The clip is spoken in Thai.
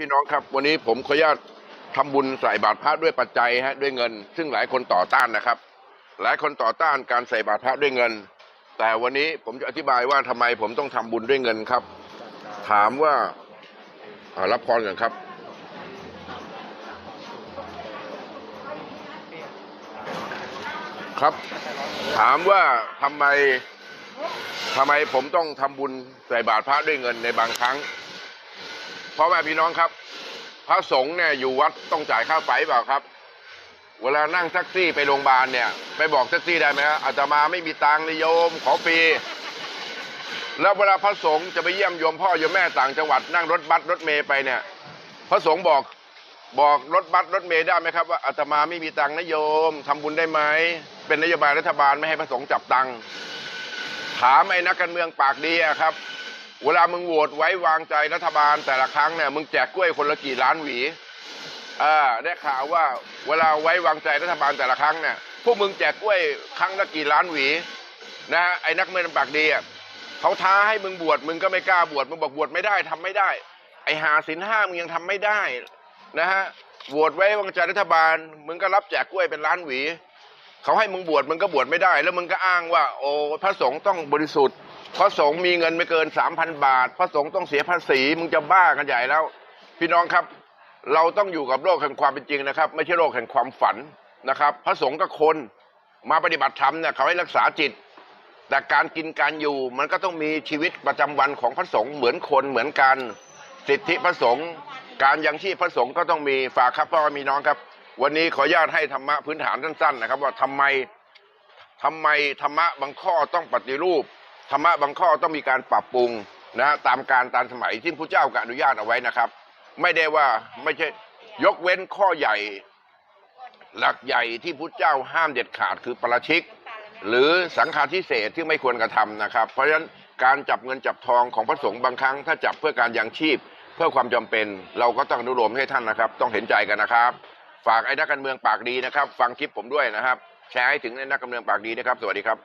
พี่น้องครับวันนี้ผมขออนุญาตทำบุญใส่บาตรพระด้วยปัจจัยฮะด้วยเงิน ซึ่งหลายคนต่อต้านนะครับ หลายคนต่อต้านการใส่บาตรพระด้วยเงิน แต่วันนี้ผมจะอธิบายว่าทำไมผมต้องทำบุญด้วยเงินครับ ถามว่าารับพรกันครับ ครับ ถามว่าทำไมทำไมผมต้องทำบุญใส่บาตรพระด้วยเงินในบางครั้ง พราะว่าพี่น้องครับ พระสงฆ์เนี่ยอยู่วัดต้องจ่ายค่าไฟเปล่าครับ เวลานั่งแท็กซี่ไปโรงพยาบาลเนี่ย ไปบอกแท็กซี่ได้ไหมฮะอาตมาไม่มีตังค์นิยโยมขอฟรีแล้วเวลาพระสงฆ์จะไปเยี่ยมโยมพ่อโยมแม่ต่างจังหวัดนั่งรถบัสรถเมย์ไปเนี่ย พระสงฆ์บอกบอกรถบัสรถเมย์ได้ไหมครับว่าอาตมาไม่มีตังค์นะโยมทำบุญได้ไหมเป็นนโยบายรัฐบาลไม่ให้พระสงฆ์จับตังค์ถามไอ้นักการเมืองปากดีครับ เวลามึงโหวตไว้วางใจรัฐบาลแต่ละครั้งเนี่ยมึงแจกกล้วยคนละกี่ล้านหวีอ่าได้ข่าวว่าเวลาไว้วางใจรัฐบาลแต่ละครั้งเนี่ยพวกมึงแจกกล้วยครั้งละกี่ล้านหวีนะไอ้นักเมืองปากดีอะเขาท้าให้มึงบวชมึงก็ไม่กล้าบวชมึงบอกบวชไม่ได้ทำไม่ได้ ไอ้หาสินห้ามึงยังทำไม่ได้นะฮะโหวตไว้วางใจรัฐบาล มึงก็รับแจกกล้วยเป็นล้านหวีเขาให้มึงบวชมึงก็บวชไม่ได้ แล้วมึงก็อ้างว่า โอ้พระสงฆ์ต้องบริสุทธิ์ พระสงฆ์มีเงินไม่เกินสามพันบาท พระสงฆ์ต้องเสียภาษีมึงจะบ้ากันใหญ่แล้ว พี่น้องครับ เราต้องอยู่กับโลกแห่งความเป็นจริงนะครับ ไม่ใช่โลกแห่งความฝันนะครับ พระสงฆ์ก็คนมาปฏิบัติธรรมเนี่ยเขาให้รักษาจิต แต่การกินการอยู่มันก็ต้องมีชีวิตประจำวันของพระสงฆ์เหมือนคนเหมือนกันสิทธิพระสงฆ์การยังชีพพระสงฆ์ก็ต้องมีฝากครับพ่อมีน้องครับ วันนี้ขออนุญาตให้ธรรมะพื้นฐานสั้นๆนะครับ ว่าทำไมทำไมธรรมะบางข้อต้องปฏิรูป ธรรมะบางข้อต้องมีการปรับปรุงนะตามการตามสมัยที่พระเจ้าก็อนุญาตเอาไว้นะครับ ไม่ได้ว่าไม่ใช่ยกเว้นข้อใหญ่ หลักใหญ่ที่พุทธเจ้าห้ามเด็ดขาดคือปราชิก หรือสังฆาทิเศษที่ไม่ควรกระทำนะครับ เพราะฉะนั้นการจับเงินจับทองของพระสงฆ์บางครั้ง ถ้าจับเพื่อการยังชีพ เพื่อความจำเป็น เราก็ต้องนุโลมให้ท่านนะครับ ต้องเห็นใจกันนะครับ ฝากไอ้นักการเมืองปากดีนะครับ ฟังคลิปผมด้วยนะครับ แชร์ให้ถึงไอ้นักการเมืองปากดีนะครับ สวัสดีครับ